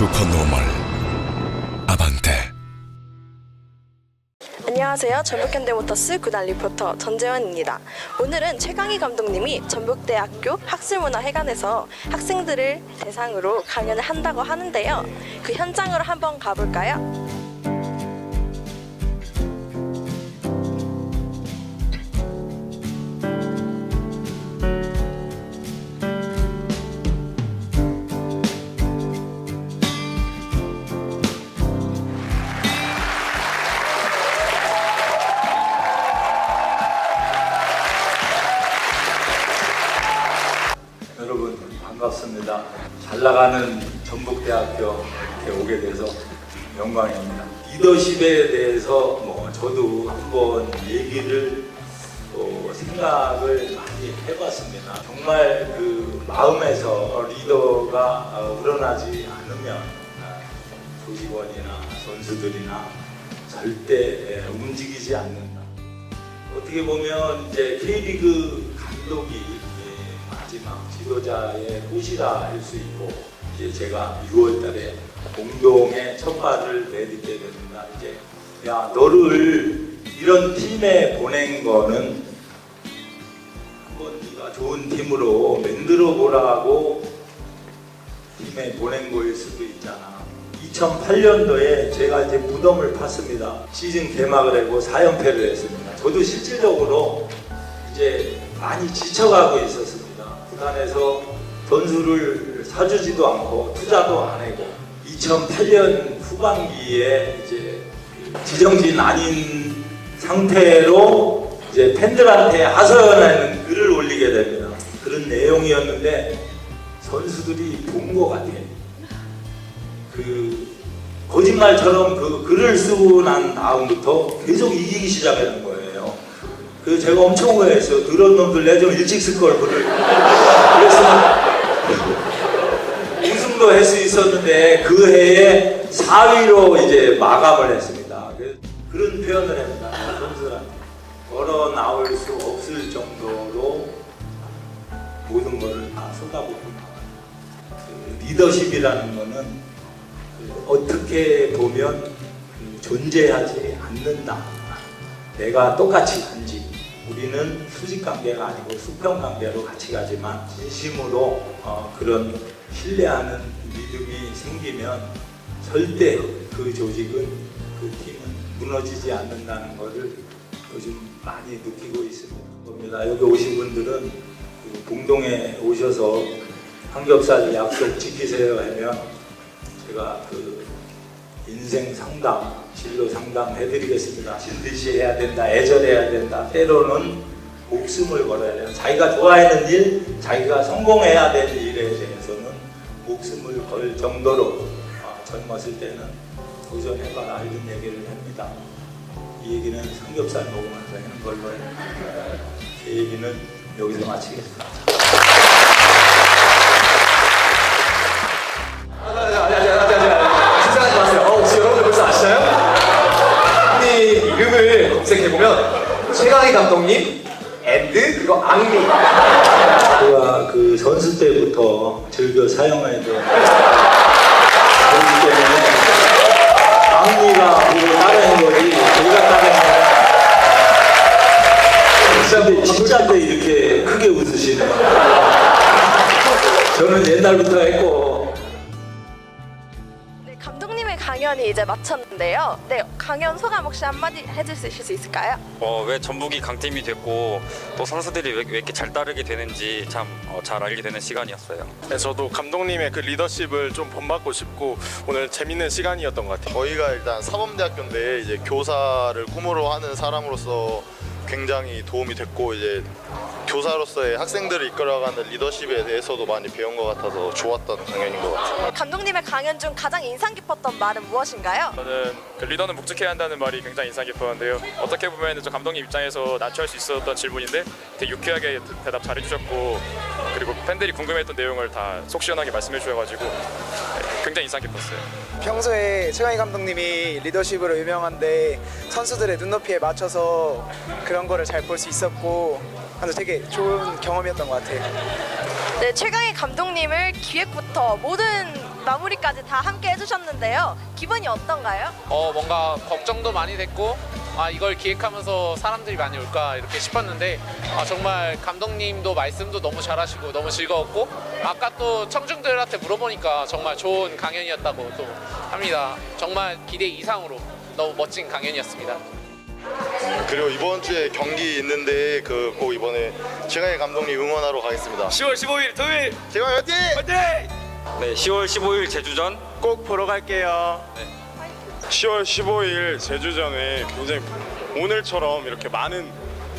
슈퍼노멀 아반떼 안녕하세요. 전북현대모터스 구단 리포터 전재원입니다. 오늘은 최강희 감독님이 전북대학교 학술문화회관에서 학생들을 대상으로 강연을 한다고 하는데요. 그 현장으로 한번 가볼까요? 잘 나가는 전북대학교 이렇게 오게 돼서 영광입니다. 리더십에 대해서 뭐 저도 한번 얘기를 또 생각을 많이 해봤습니다. 정말 그 마음에서 리더가 어, 우러나지 않으면 아, 조직원이나 선수들이나 절대 예, 움직이지 않는다. 어떻게 보면 이제 K리그 감독이 예, 마지막 지도자의 꽃이라 할 수 있고 이제 제가 6월달에 공동의 첫 발을 내딛게 됩니다. 이제 야 너를 이런 팀에 보낸 거는 한번 네가 좋은 팀으로 만들어 보라고 팀에 보낸 거일 수도 있잖아. 2008년도에 제가 이제 무덤을 팠습니다. 시즌 개막을 하고 4연패를 했습니다. 저도 실질적으로 이제 많이 지쳐가고 있었습니 다. 구단에서 선수를 사주지도 않고 투자도 안 하고 2008년 후반기에 이제 지정진 아닌 상태로 이제 팬들한테 하소연하는 글을 올리게 됩니다. 그런 내용이었는데 선수들이 본 것 같아요. 그 거짓말처럼 그 글을 쓰고 난 다음부터 계속 이기기 시작하는 거예요. 그 제가 엄청. 그런 놈들 내 좀 일찍 쓸 걸 글을. 그래서 우승도 할 수 있었는데 그 해에 4위로 이제 마감을 했습니다. 그런 표현을 합니다. 선수들한테 걸어 나올 수 없을 정도로 모든 것을 다 쏟아붓고 그 리더십이라는 거는 그 어떻게 보면 그 존재하지 않는다. 내가 똑같이 간지. 우리는 수직 관계가 아니고 수평 관계로 같이 가지만 진심으로 어, 그런 신뢰하는 믿음이 생기면 절대 그 조직은 그 팀은 무너지지 않는다는 것을 요즘 많이 느끼고 있습니다. 겁니다. 여기 오신 분들은 그 공동에 오셔서 삼겹살 약속 지키세요 하면 제가 그 인생 상담, 진로 상담 해드리겠습니다. 신듯이 해야 된다, 애절해야 된다. 때로는 목숨을 걸어야 돼요. 자기가 좋아하는 일, 자기가 성공해야 될 일에 대해서는 목숨을 걸 정도로 아, 젊었을 때는 도전해봐라 이런 얘기를 합니다. 이 얘기는 삼겹살 먹으면서 하는 걸로 해요. 제 얘기는 여기서 마치겠습니다. 감독님 앤드 그리고 앙리 제가 그 선수 때부터 즐겨 사용해야 돼. 그렇기 때문에 악리가 그거 따르는 거지 제가 따르는 거야. 근데 진짜인데 이렇게 크게 웃으시네. 저는 옛날부터 했고 강연이 이제 마쳤는데요. 네, 강연 소감 혹시 한마디 해주실 수 있을까요? 어, 왜 전북이 강팀이 됐고 또 선수들이 왜, 왜 이렇게 잘 따르게 되는지 참 잘 알게 되는 시간이었어요. 네, 저도 감독님의 그 리더십을 좀 본받고 싶고 오늘 재밌는 시간이었던 것 같아요. 저희가 일단 사범대학교인데 이제 교사를 꿈으로 하는 사람으로서 굉장히 도움이 됐고 이제 교사로서의 학생들을 이끌어가는 리더십에 대해서도 많이 배운 것 같아서 좋았던 강연인 것 같아요. 감독님의 강연 중 가장 인상 깊었던 말은 무엇인가요? 저는 그 리더는 묵직해야 한다는 말이 굉장히 인상 깊었는데요. 어떻게 보면 저 감독님 입장에서 난처할 수 있었던 질문인데 되게 유쾌하게 대답 잘해주셨고 그리고 팬들이 궁금했던 내용을 다 속 시원하게 말씀해 주셔가지고 네, 굉장히 인상 깊었어요. 평소에 최강희 감독님이 리더십으로 유명한데 선수들의 눈높이에 맞춰서 그런 거를 잘 볼 수 있었고 그래서 되게 좋은 경험이었던 것 같아요. 네, 최강희 감독님을 기획부터 모든 마무리까지 다 함께 해주셨는데요. 기분이 어떤가요? 어 뭔가 걱정도 많이 됐고 아 이걸 기획하면서 사람들이 많이 올까 이렇게 싶었는데 아 정말 감독님도 말씀도 너무 잘하시고 너무 즐거웠고 아까 또 청중들한테 물어보니까 정말 좋은 강연이었다고 또 합니다. 정말 기대 이상으로 너무 멋진 강연이었습니다. 그리고 이번 주에 경기 있는데 그 꼭 이번에 최강희 감독님 응원하러 가겠습니다. 10월 15일 토요일 최강희 화이팅! 네, 10월 15일 제주전 꼭 보러 갈게요. 10월 15일 제주전에 굉장히 오늘처럼 이렇게 많은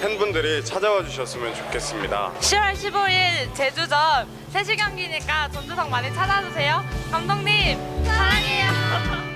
팬분들이 찾아와 주셨으면 좋겠습니다. 10월 15일 제주전 3시 경기니까 전주성 많이 찾아주세요. 감독님 사랑해요.